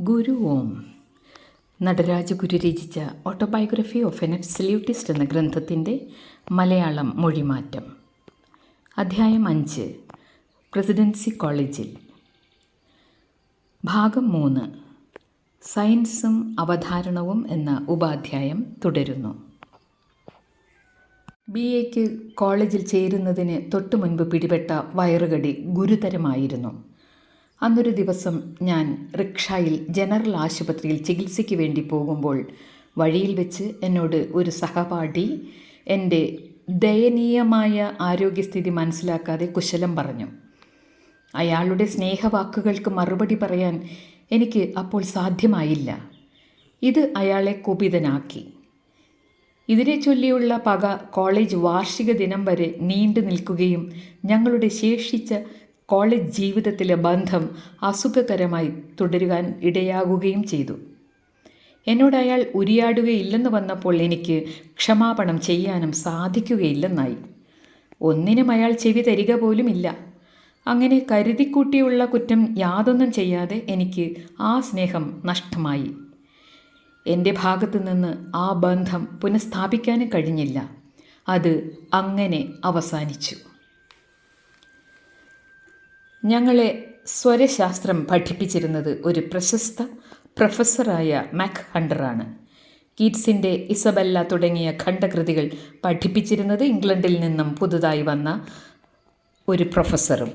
ഗുരു ഓം. നടരാജ ഗുരു രചിച്ച autobiography of N എബ്സല്യൂട്ടിസ്റ്റ് എന്ന ഗ്രന്ഥത്തിന്റെ മലയാളം മൊഴിമാറ്റം. അധ്യായം അഞ്ച്. പ്രസിഡൻസി കോളേജിൽ. ഭാഗം മൂന്ന്. സയൻസും അവധാരണവും എന്ന ഉപാധ്യായം തുടരുന്നു. ബി എക്ക് കോളേജിൽ ചേരുന്നതിന് തൊട്ടു മുൻപ് പിടിപെട്ട വയറുകടി ഗുരുതരമായിരുന്നു. അന്നൊരു ദിവസം ഞാൻ റിക്ഷായിൽ ജനറൽ ആശുപത്രിയിൽ ചികിത്സയ്ക്ക് വേണ്ടി പോകുമ്പോൾ വഴിയിൽ വെച്ച് എന്നോട് ഒരു സഹപാഠി എന്റെ ദയനീയമായ ആരോഗ്യസ്ഥിതി മനസ്സിലാക്കാതെ കുശലം പറഞ്ഞു. അയാളുടെ സ്നേഹവാക്കുകൾക്ക് മറുപടി പറയാൻ എനിക്ക് അപ്പോൾ സാധ്യമായില്ല. ഇത് അയാളെ കുപിതനാക്കി. ഇതിനെ ചൊല്ലിയുള്ള പക കോളേജ് വാർഷിക ദിനം വരെ നീണ്ടു നിൽക്കുകയും ഞങ്ങളുടെ ശേഷിച്ച കോളേജ് ജീവിതത്തിലെ ബന്ധം അസുഖകരമായി തുടരുവാൻ ഇടയാകുകയും ചെയ്തു. എന്നോട് അയാൾ ഉരിയാടുകയില്ലെന്ന് വന്നപ്പോൾ എനിക്ക് ക്ഷമാപണം ചെയ്യാനും സാധിക്കുകയില്ലെന്നായി. ഒന്നിനും അയാൾ ചെവി തരിക പോലുമില്ല. അങ്ങനെ കരുതിക്കൂട്ടിയുള്ള കുറ്റം യാതൊന്നും ചെയ്യാതെ എനിക്ക് ആ സ്നേഹം നഷ്ടമായി. എന്റെ ഭാഗത്തു നിന്ന് ആ ബന്ധം പുനഃസ്ഥാപിക്കാനും കഴിഞ്ഞില്ല. അത് അങ്ങനെ അവസാനിച്ചു. ഞങ്ങളെ സ്വരശാസ്ത്രം പഠിപ്പിച്ചിരുന്നത് ഒരു പ്രശസ്ത പ്രൊഫസറായ മാക് ഹണ്ടറാണ്. കീറ്റ്സിന്റെ ഇസബല്ല തുടങ്ങിയ ഖണ്ഡകൃതികൾ പഠിപ്പിച്ചിരുന്നത് ഇംഗ്ലണ്ടിൽ നിന്നും പുതുതായി വന്ന ഒരു പ്രൊഫസറും.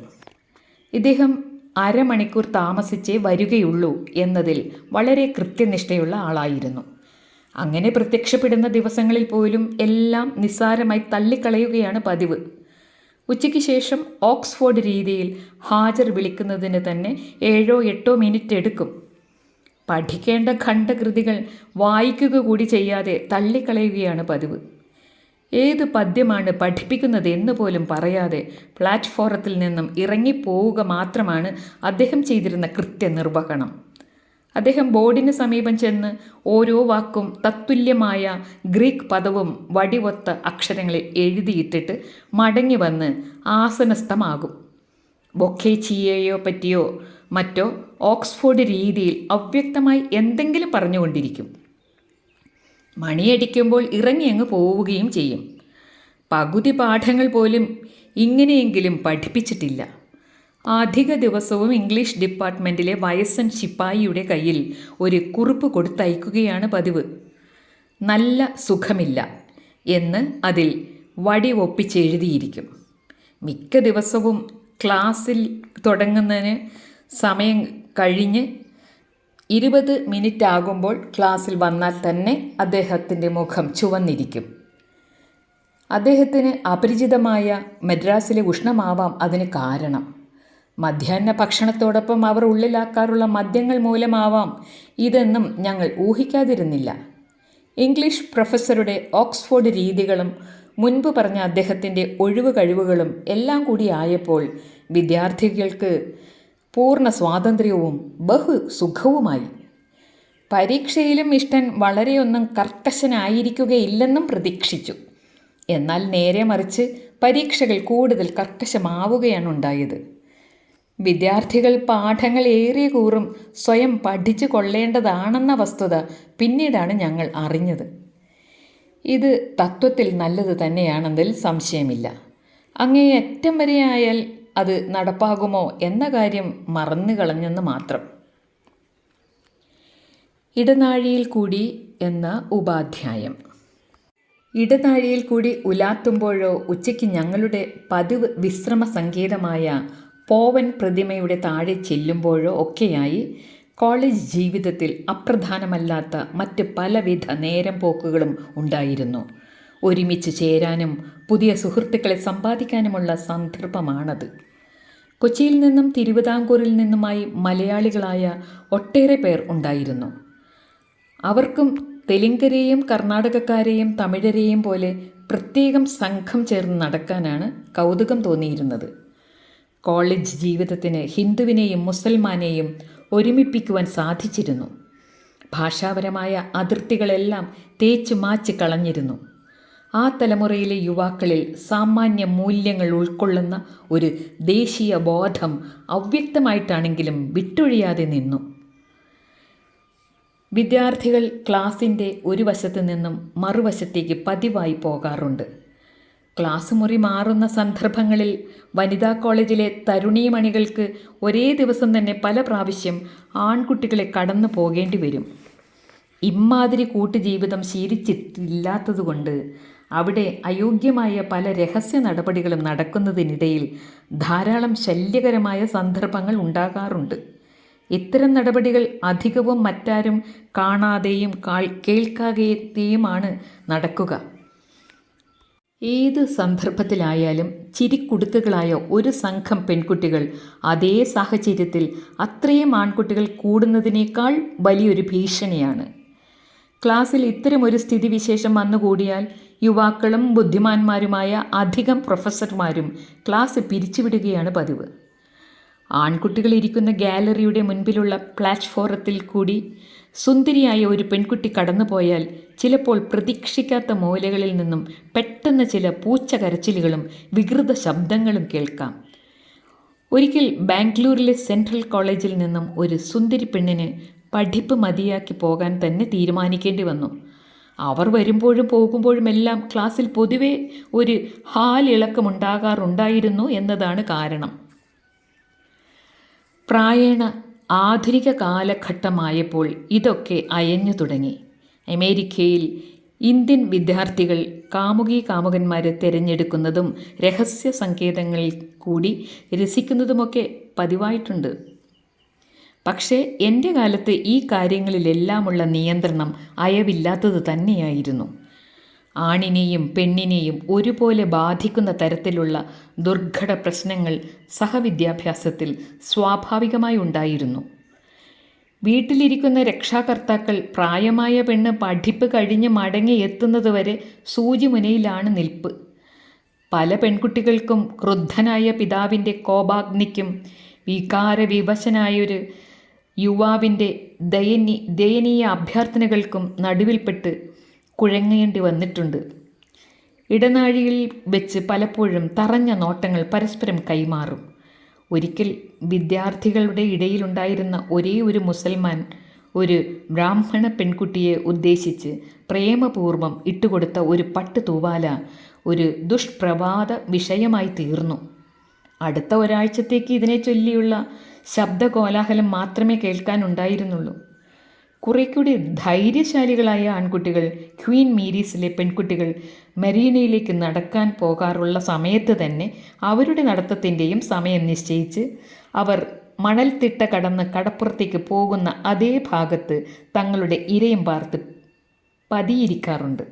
ഇദ്ദേഹം അരമണിക്കൂർ താമസിച്ചേ വരികയുള്ളൂ എന്നതിൽ വളരെ കൃത്യനിഷ്ഠയുള്ള ആളായിരുന്നു. അങ്ങനെ പ്രത്യക്ഷപ്പെടുന്ന ദിവസങ്ങളിൽ പോലും എല്ലാം നിസ്സാരമായി തള്ളിക്കളയുകയാണ് പതിവ്. ഉച്ചയ്ക്ക് ശേഷം ഓക്സ്ഫോർഡ് രീതിയിൽ ഹാജർ വിളിക്കുന്നതിന് തന്നെ ഏഴോ എട്ടോ മിനിറ്റ് എടുക്കും. പഠിക്കേണ്ട ഖണ്ഡകൃതികൾ വായിക്കുക കൂടി ചെയ്യാതെ തള്ളിക്കളയുകയാണ് പതിവ്. ഏത് പദ്യമാണ് പഠിപ്പിക്കുന്നത് എന്ന് പോലും പറയാതെ പ്ലാറ്റ്ഫോറത്തിൽ നിന്നും ഇറങ്ങിപ്പോവുക മാത്രമാണ് അദ്ദേഹം ചെയ്തിരുന്ന കൃത്യനിർവഹണം. അദ്ദേഹം ബോർഡിന് സമീപം ചെന്ന് ഓരോ വാക്കും തത്തുല്യമായ ഗ്രീക്ക് പദവും വടിവൊത്ത അക്ഷരങ്ങളിൽ എഴുതിയിട്ടിട്ട് മടങ്ങി വന്ന് ആസനസ്ഥമാകും. ബൊക്കേച്ചിയെയോ പറ്റിയോ മറ്റോ ഓക്സ്ഫോർഡ് രീതിയിൽ അവ്യക്തമായി എന്തെങ്കിലും പറഞ്ഞുകൊണ്ടിരിക്കും. മണിയടിക്കുമ്പോൾ ഇറങ്ങി അങ്ങ് പോവുകയും ചെയ്യും. പകുതി പാഠങ്ങൾ പോലും ഇങ്ങനെയെങ്കിലും പഠിപ്പിച്ചിട്ടില്ല. അധിക ദിവസവും ഇംഗ്ലീഷ് ഡിപ്പാർട്ട്മെന്റിലെ വയസ്സൻ ശിപ്പായിയുടെ കയ്യിൽ ഒരു കുറിപ്പ് കൊടുത്തയക്കുകയാണ് പതിവ്. നല്ല സുഖമില്ല എന്ന് അതിൽ വടി ഒപ്പിച്ചെഴുതിയിരിക്കും മിക്ക ദിവസവും ക്ലാസ്സിൽ തുടങ്ങുന്നതിന് സമയം കഴിഞ്ഞ് ഇരുപത് മിനിറ്റ് ആകുമ്പോൾ ക്ലാസ്സിൽ വന്നാൽ തന്നെ അദ്ദേഹത്തിന്റെ മുഖം ചുവന്നിരിക്കും. അദ്ദേഹത്തിന് അപരിചിതമായ മദ്രാസിലെ ഉഷ്ണമാവാം അതിന് കാരണം. മധ്യാഹ്ന ഭക്ഷണത്തോടൊപ്പം അവർ ഉള്ളിലാക്കാറുള്ള മദ്യങ്ങൾ മൂലമാവാം ഇതെന്നും ഞങ്ങൾ ഊഹിക്കാതിരുന്നില്ല. ഇംഗ്ലീഷ് പ്രൊഫസറുടെ ഓക്സ്ഫോർഡ് രീതികളും മുൻപ് പറഞ്ഞ അദ്ദേഹത്തിന്റെ ഒഴിവ് കഴിവുകളും എല്ലാം കൂടി ആയപ്പോൾ വിദ്യാർത്ഥികൾക്ക് പൂർണ സ്വാതന്ത്ര്യവും ബഹു സുഖവുമായി പരീക്ഷയിലും ഇഷ്ടൻ വളരെയൊന്നും കർക്കശനായിരിക്കുകയില്ലെന്നും പ്രതീക്ഷിച്ചു. എന്നാൽ നേരെ മറിച്ച് പരീക്ഷകൾ കൂടുതൽ കർക്കശമാവുകയാണ് ഉണ്ടായത്. വിദ്യാർത്ഥികൾ പാഠങ്ങൾ ഏറിയ കൂറും സ്വയം പഠിച്ചു കൊള്ളേണ്ടതാണെന്ന വസ്തുത പിന്നീടാണ് ഞങ്ങൾ അറിഞ്ഞത്. ഇത് തത്വത്തിൽ നല്ലത് തന്നെയാണെന്നതിൽ സംശയമില്ല. അങ്ങേയറ്റം വരെയായാൽ അത് നടപ്പാകുമോ എന്ന കാര്യം മറന്നു കളഞ്ഞെന്ന് മാത്രം. ഇടനാഴിയിൽ കൂടി എന്ന ഉപാധ്യായം. ഇടനാഴിയിൽ കൂടി ഉലാത്തുമ്പോഴോ ഉച്ചയ്ക്ക് ഞങ്ങളുടെ പതിവ് വിശ്രമ സങ്കേതമായ പോവൻ പ്രതിമയുടെ താഴെ ചെല്ലുമ്പോഴോ ഒക്കെയായി കോളേജ് ജീവിതത്തിൽ അപ്രധാനമല്ലാത്ത മറ്റ് പലവിധ നേരം പോക്കുകളും ഉണ്ടായിരുന്നു. ഒരുമിച്ച് ചേരാനും പുതിയ സുഹൃത്തുക്കളെ സമ്പാദിക്കാനുമുള്ള സന്ദർഭമാണത്. കൊച്ചിയിൽ നിന്നും തിരുവിതാംകൂറിൽ നിന്നുമായി മലയാളികളായ ഒട്ടേറെ പേർ ഉണ്ടായിരുന്നു. അവർക്കും തെലുങ്കരെയും കർണാടകക്കാരെയും തമിഴരെയും പോലെ പ്രത്യേകം സംഘം ചേർന്ന് നടക്കാനാണ് കൗതുകം തോന്നിയിരുന്നത്. കോളേജ് ജീവിതത്തിന് ഹിന്ദുവിനെയും മുസൽമാനെയും ഒരുമിപ്പിക്കുവാൻ സാധിച്ചിരുന്നു. ഭാഷാപരമായ അതിർത്തികളെല്ലാം തേച്ചു മാച്ച് കളഞ്ഞിരുന്നു. ആ തലമുറയിലെ യുവാക്കളിൽ സാമാന്യ മൂല്യങ്ങൾ ഉൾക്കൊള്ളുന്ന ഒരു ദേശീയ ബോധം അവ്യക്തമായിട്ടാണെങ്കിലും വിട്ടൊഴിയാതെ നിന്നു. വിദ്യാർത്ഥികൾ ക്ലാസിന്റെ ഒരു വശത്ത് നിന്നും മറുവശത്തേക്ക് പതിവായി പോകാറുണ്ട്. ക്ലാസ് മുറി മാറുന്ന സന്ദർഭങ്ങളിൽ വനിതാ കോളേജിലെ തരുണീമണികൾക്ക് ഒരേ ദിവസം തന്നെ പല പ്രാവശ്യം ആൺകുട്ടികളെ കടന്നു പോകേണ്ടി വരും. ഇമ്മാതിരി കൂട്ടുജീവിതം ശീലിച്ചിട്ടില്ലാത്തതുകൊണ്ട് അവിടെ അയോഗ്യമായ പല രഹസ്യ നടപടികളും നടക്കുന്നതിനിടയിൽ ധാരാളം ശല്യകരമായ സന്ദർഭങ്ങൾ ഉണ്ടാകാറുണ്ട്. ഇത്തരം നടപടികൾ അധികവും മറ്റാരും കാണാതെയും കേൾക്കാതെയുമാണ് നടക്കുക. ഏത് സന്ദർഭത്തിലായാലും ചിരിക്കുടുക്കുകളായ ഒരു സംഘം പെൺകുട്ടികൾ അതേ സാഹചര്യത്തിൽ അത്രയും ആൺകുട്ടികൾ കൂടുന്നതിനേക്കാൾ വലിയൊരു ഭീഷണിയാണ്. ക്ലാസ്സിൽ ഇത്തരമൊരു സ്ഥിതിവിശേഷം വന്നുകൂടിയാൽ യുവാക്കളും ബുദ്ധിമാന്മാരുമായ അധികം പ്രൊഫസർമാരും ക്ലാസ് പിരിച്ചുവിടുകയാണ് പതിവ്. ആൺകുട്ടികൾ ഇരിക്കുന്ന ഗാലറിയുടെ മുൻപിലുള്ള പ്ലാറ്റ്ഫോറത്തിൽ കൂടി സുന്ദരിയായ ഒരു പെൺകുട്ടി കടന്നുപോയാൽ ചിലപ്പോൾ പ്രതീക്ഷിക്കാത്ത മൂലകളിൽ നിന്നും പെട്ടെന്ന് ചില പൂച്ച കരച്ചിലുകളും വികൃത ശബ്ദങ്ങളും കേൾക്കാം. ഒരിക്കൽ ബാംഗ്ലൂരിലെ സെൻട്രൽ കോളേജിൽ നിന്നും ഒരു സുന്ദരി പെണ്ണിന് പഠിപ്പ് മതിയാക്കി പോകാൻ തന്നെ തീരുമാനിക്കേണ്ടി വന്നു. അവർ വരുമ്പോഴും പോകുമ്പോഴുമെല്ലാം ക്ലാസ്സിൽ പൊതുവെ ഒരു ഹാലിളക്കമുണ്ടാകാറുണ്ടായിരുന്നു എന്നതാണ് കാരണം. പ്രായണ ആധുനിക കാലഘട്ടമായപ്പോൾ ഇതൊക്കെ അയഞ്ഞു തുടങ്ങി. അമേരിക്കയിൽ ഇന്ത്യൻ വിദ്യാർത്ഥികൾ കാമുകി കാമുകന്മാരെ തിരഞ്ഞെടുക്കുന്നതും രഹസ്യ സങ്കേതങ്ങളിൽ കൂടി രസിക്കുന്നതുമൊക്കെ പതിവായിട്ടുണ്ട്. പക്ഷേ എന്റെ കാലത്ത് ഈ കാര്യങ്ങളിലെല്ലാമുള്ള നിയന്ത്രണം അയവില്ലാത്തത് തന്നെയായിരുന്നു. ആണിനെയും പെണ്ണിനെയും ഒരുപോലെ ബാധിക്കുന്ന തരത്തിലുള്ള ദുർഘട പ്രശ്നങ്ങൾ സഹവിദ്യാഭ്യാസത്തിൽ സ്വാഭാവികമായി ഉണ്ടായിരുന്നു. വീട്ടിലിരിക്കുന്ന രക്ഷാകർത്താക്കൾ പ്രായമായ പെണ്ണ് പഠിപ്പ് കഴിഞ്ഞ് മടങ്ങി എത്തുന്നതുവരെ സൂചിമുനയിലാണ് നിൽപ്പ്. പല പെൺകുട്ടികൾക്കും ക്രുദ്ധനായ പിതാവിന്റെ കോപാഗ്നിക്കും വികാരവിവശനായൊരു യുവാവിന്റെ ദയനീ ദയനീയ അഭ്യർത്ഥനകൾക്കും നടുവിൽപ്പെട്ട് കുഴങ്ങേണ്ടി വന്നിട്ടുണ്ട്. ഇടനാഴിയിൽ വെച്ച് പലപ്പോഴും തറഞ്ഞ നോട്ടങ്ങൾ പരസ്പരം കൈമാറും. ഒരിക്കൽ വിദ്യാർത്ഥികളുടെ ഇടയിലുണ്ടായിരുന്ന ഒരേ ഒരു മുസൽമാൻ ഒരു ബ്രാഹ്മണ പെൺകുട്ടിയെ ഉദ്ദേശിച്ച് പ്രേമപൂർവം ഇട്ടുകൊടുത്ത ഒരു പട്ട് തൂവാല ഒരു ദുഷ്പ്രവാദ വിഷയമായി തീർന്നു. അടുത്ത ഒരാഴ്ചത്തേക്ക് ഇതിനെ ചൊല്ലിയുള്ള ശബ്ദകോലാഹലം മാത്രമേ കേൾക്കാനുണ്ടായിരുന്നുള്ളൂ. കുറെ കൂടി ധൈര്യശാലികളായ ആൺകുട്ടികൾ ക്വീൻ മീരീസിലെ പെൺകുട്ടികൾ മരീനയിലേക്ക് നടക്കാൻ പോകാറുള്ള സമയത്ത് തന്നെ അവരുടെ നടത്തത്തിന്റെയും സമയം നിശ്ചയിച്ച് അവർ മണൽത്തിട്ട കടന്ന് കടപ്പുറത്തേക്ക് പോകുന്ന അതേ ഭാഗത്ത് തങ്ങളുടെ ഇരയും പാർത്ത് പതിയിരിക്കാറുണ്ട്.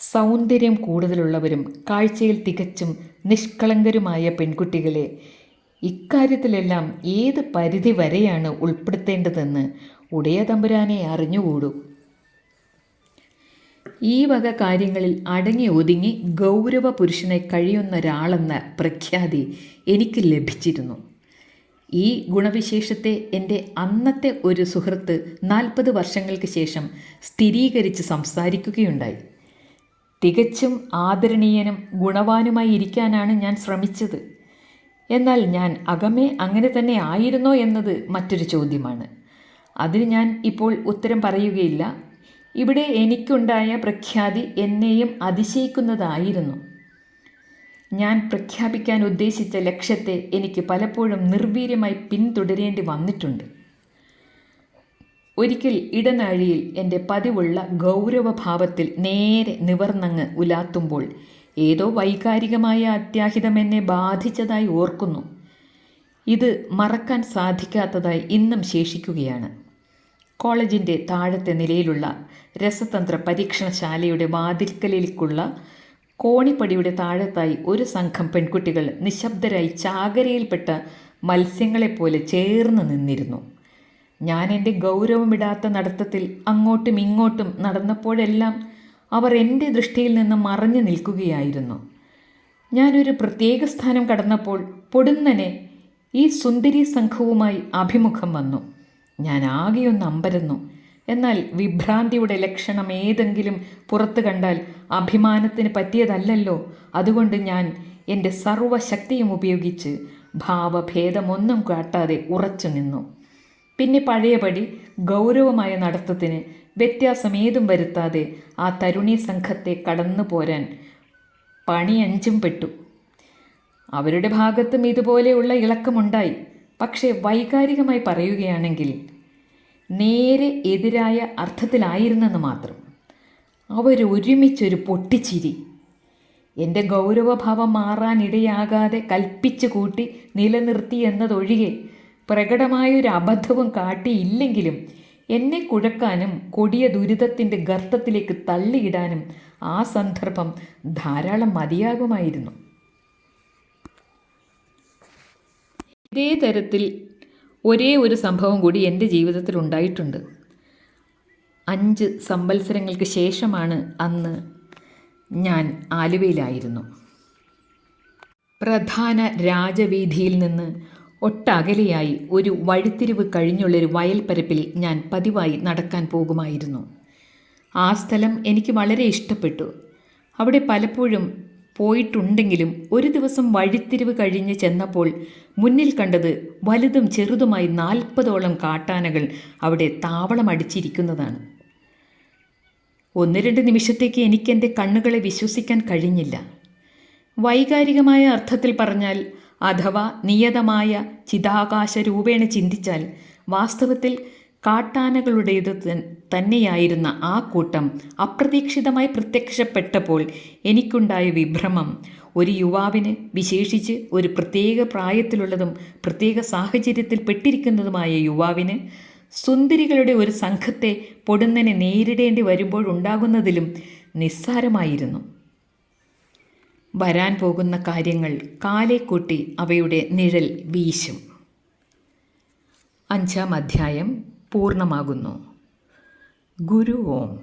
സൗന്ദര്യം കൂടുതലുള്ളവരും കാഴ്ചയിൽ തികച്ചും നിഷ്കളങ്കരുമായ പെൺകുട്ടികളെ ഇക്കാര്യത്തിലെല്ലാം ഏത് പരിധി വരെയാണ് ഉൾപ്പെടുത്തേണ്ടതെന്ന് ഉടയ തമ്പുരാനെ അറിഞ്ഞുകൂടൂ. ഈ വക കാര്യങ്ങളിൽ അടങ്ങി ഒതുങ്ങി ഗൗരവ പുരുഷനെ കഴിയുന്ന ഒരാളെന്ന പ്രഖ്യാതി എനിക്ക് ലഭിച്ചിരുന്നു. ഈ ഗുണവിശേഷത്തെ എന്റെ അന്നത്തെ ഒരു സുഹൃത്ത് നാൽപ്പത് വർഷങ്ങൾക്ക് ശേഷം സ്ഥിരീകരിച്ച് സംസാരിക്കുകയുണ്ടായി. തികച്ചും ആദരണീയനും ഗുണവാനുമായി ഇരിക്കാനാണ് ഞാൻ ശ്രമിച്ചത്. എന്നാൽ ഞാൻ അകമേ അങ്ങനെ തന്നെ ആയിരുന്നോ എന്നത് മറ്റൊരു ചോദ്യമാണ്. അതിന് ഞാൻ ഇപ്പോൾ ഉത്തരം പറയുകയില്ല. ഇവിടെ എനിക്കുണ്ടായ പ്രഖ്യാതി എന്നെയും അതിശയിക്കുന്നതായിരുന്നു. ഞാൻ പ്രഖ്യാപിക്കാൻ ഉദ്ദേശിച്ച ലക്ഷ്യത്തെ എനിക്ക് പലപ്പോഴും നിർവീര്യമായി പിന്തുടരേണ്ടി വന്നിട്ടുണ്ട്. ഒരിക്കൽ ഇടനാഴിയിൽ എന്റെ പതിവുള്ള ഗൗരവഭാവത്തിൽ നേരെ നിവർന്നങ്ങ് ഉലാത്തുമ്പോൾ ഏതോ വൈകാരികമായ അത്യാഹിതം എന്നെ ബാധിച്ചതായി ഓർക്കുന്നു. ഇത് മറക്കാൻ സാധിക്കാത്തതായി ഇന്നും ശേഷിക്കുകയാണ്. കോളേജിന്റെ താഴത്തെ നിലയിലുള്ള രസതന്ത്ര പരീക്ഷണശാലയുടെ വാതിൽക്കലിലേക്കുള്ള കോണിപ്പടിയുടെ താഴത്തായി ഒരു സംഘം പെൺകുട്ടികൾ നിശബ്ദരായി ചാകരയിൽപ്പെട്ട മത്സ്യങ്ങളെപ്പോലെ ചേർന്ന് നിന്നിരുന്നു. ഞാൻ എന്റെ ഗൗരവമിടാത്ത നടത്തത്തിൽ അങ്ങോട്ടും ഇങ്ങോട്ടും നടന്നപ്പോഴെല്ലാം അവർ എന്റെ ദൃഷ്ടിയിൽ നിന്ന് മറഞ്ഞു നിൽക്കുകയായിരുന്നു. ഞാനൊരു പ്രത്യേക സ്ഥാനം കടന്നപ്പോൾ പൊടുന്നനെ ഈ സുന്ദരി സംഘവുമായി അഭിമുഖം വന്നു. ഞാൻ ആകെയൊന്ന് അമ്പരന്നു. എന്നാൽ വിഭ്രാന്തിയുടെ ലക്ഷണം ഏതെങ്കിലും പുറത്തു കണ്ടാൽ അഭിമാനത്തിന് പറ്റിയതല്ലല്ലോ. അതുകൊണ്ട് ഞാൻ എന്റെ സർവശക്തിയും ഉപയോഗിച്ച് ഭാവഭേദമൊന്നും കാട്ടാതെ ഉറച്ചു നിന്നു. പിന്നെ പഴയപടി ഗൗരവമായ നടത്തത്തിന് വ്യത്യാസമേതും വരുത്താതെ ആ തരുണി സംഘത്തെ കടന്നു പോരാൻ പണിയഞ്ചും പെട്ടു. അവരുടെ ഭാഗത്തും ഇതുപോലെയുള്ള ഇളക്കമുണ്ടായി. പക്ഷേ വൈകാരികമായി പറയുകയാണെങ്കിൽ നേരെ എതിരായ അർത്ഥത്തിലായിരുന്നെന്ന് മാത്രം. അവരൊരുമിച്ചൊരു പൊട്ടിച്ചിരി. എന്റെ ഗൗരവഭാവം മാറാനിടയാകാതെ കൽപ്പിച്ചു കൂട്ടി നിലനിർത്തി എന്നതൊഴികെ പ്രകടമായൊരു അബദ്ധവും കാട്ടിയില്ലെങ്കിലും എന്നെ കുഴക്കാനും കൊടിയ ദുരിതത്തിന്റെ ഗർത്തത്തിലേക്ക് തള്ളിയിടാനും ആ സന്ദർഭം ധാരാളം മതിയാകുമായിരുന്നു. ഇതേ തരത്തിൽ ഒരേ ഒരു സംഭവം കൂടി എന്റെ ജീവിതത്തിൽ ഉണ്ടായിട്ടുണ്ട്. അഞ്ച് സംവത്സരങ്ങൾക്ക് ശേഷമാണ് അന്ന് ഞാൻ ആലുവയിലായിരുന്നു. പ്രധാന രാജവീഥിയിൽ നിന്ന് ഒട്ടകലെയായി ഒരു വഴിത്തിരിവ് കഴിഞ്ഞുള്ളൊരു വയൽപ്പരപ്പിൽ ഞാൻ പതിവായി നടക്കാൻ പോകുമായിരുന്നു. ആ സ്ഥലം എനിക്ക് വളരെ ഇഷ്ടപ്പെട്ടു. അവിടെ പലപ്പോഴും പോയിട്ടുണ്ടെങ്കിലും ഒരു ദിവസം വഴിത്തിരിവ് കഴിഞ്ഞ് ചെന്നപ്പോൾ മുന്നിൽ കണ്ടത് വലുതും ചെറുതുമായി നാൽപ്പതോളം കാട്ടാനകൾ അവിടെ താവളമടിച്ചിരിക്കുന്നതാണ് ഒന്ന് രണ്ട് നിമിഷത്തേക്ക് എനിക്ക് എന്റെ കണ്ണുകളെ വിശ്വസിക്കാൻ കഴിഞ്ഞില്ല. വൈകാരികമായ അർത്ഥത്തിൽ പറഞ്ഞാൽ അഥവാ നിയതമായ ചിതാകാശ രൂപേണ ചിന്തിച്ചാൽ വാസ്തവത്തിൽ കാട്ടാനകളുടേത് തന്നെയായിരുന്ന ആ കൂട്ടം അപ്രതീക്ഷിതമായി പ്രത്യക്ഷപ്പെട്ടപ്പോൾ എനിക്കുണ്ടായ വിഭ്രമം. ഒരു യുവാവിന് വിശേഷിച്ച് ഒരു പ്രത്യേക പ്രായത്തിലുള്ളതും പ്രത്യേക സാഹചര്യത്തിൽ പെട്ടിരിക്കുന്നതുമായ യുവാവിന് സുന്ദരികളുടെ ഒരു സംഘത്തെ പൊടുന്നനെ നേരിടേണ്ടി വരുമ്പോഴുണ്ടാകുന്നതിലും നിസ്സാരമായിരുന്നു. വരാൻ പോകുന്ന കാര്യങ്ങൾ കാലേക്കൂട്ടി കൂട്ടി അവയുടെ നിഴൽ വീശും. അഞ്ചാം അധ്യായം പൂർണമാകുന്നു. ഗുരു ഓം.